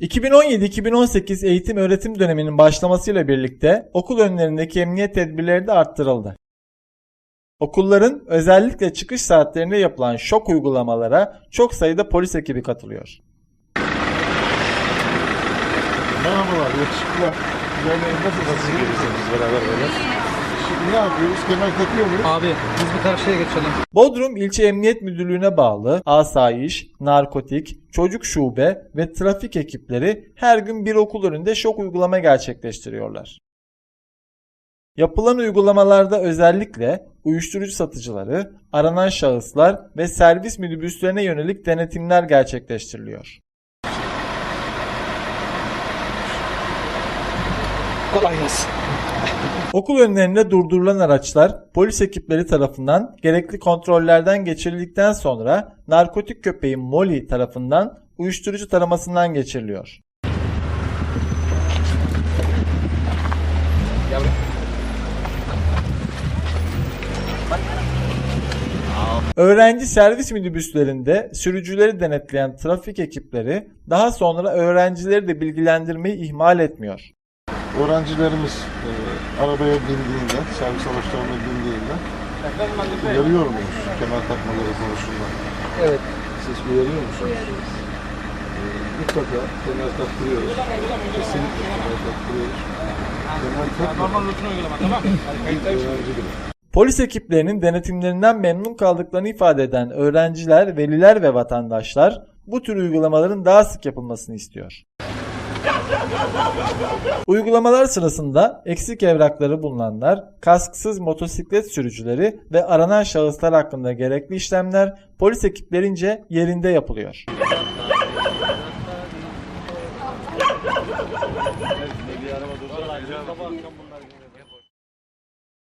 2017-2018 eğitim öğretim döneminin başlamasıyla birlikte okul önlerindeki emniyet tedbirleri de arttırıldı. Okulların özellikle çıkış saatlerinde yapılan şok uygulamalara çok sayıda polis ekibi katılıyor. Merhabalar, yakışıklılar. Güzellerim nasıl nasıl beraber böyle? Şimdi ne yapıyoruz? Kemer takıyor muyuz? Abi biz bu karşıya geçelim. Bodrum İlçe Emniyet Müdürlüğü'ne bağlı asayiş, narkotik, çocuk şube ve trafik ekipleri her gün bir okul önünde şok uygulama gerçekleştiriyorlar. Yapılan uygulamalarda özellikle uyuşturucu satıcıları, aranan şahıslar ve servis minibüslerine yönelik denetimler gerçekleştiriliyor. Kolay gelsin. Okul önlerinde durdurulan araçlar polis ekipleri tarafından gerekli kontrollerden geçirildikten sonra narkotik köpeği Molly tarafından uyuşturucu taramasından geçiriliyor. Öğrenci servis minibüslerinde sürücüleri denetleyen trafik ekipleri daha sonra öğrencileri de bilgilendirmeyi ihmal etmiyor. Öğrencilerimiz e, arabaya bindiğinde, servis araçlarına bindiğinde uyarıyor muyuz? Kemer takmaları konusunda. Evet. Siz uyarıyor musunuz? E, mutlaka kemer taktırıyoruz. Kesinlikle kemer taktırıyoruz. Kemer takmadan rutin uygulama tamam. bir öğrenci bile. Polis ekiplerinin denetimlerinden memnun kaldıklarını ifade eden öğrenciler, veliler ve vatandaşlar bu tür uygulamaların daha sık yapılmasını istiyor. Uygulamalar sırasında eksik evrakları bulunanlar, kasksız motosiklet sürücüleri ve aranan şahıslar hakkında gerekli işlemler polis ekiplerince yerinde yapılıyor.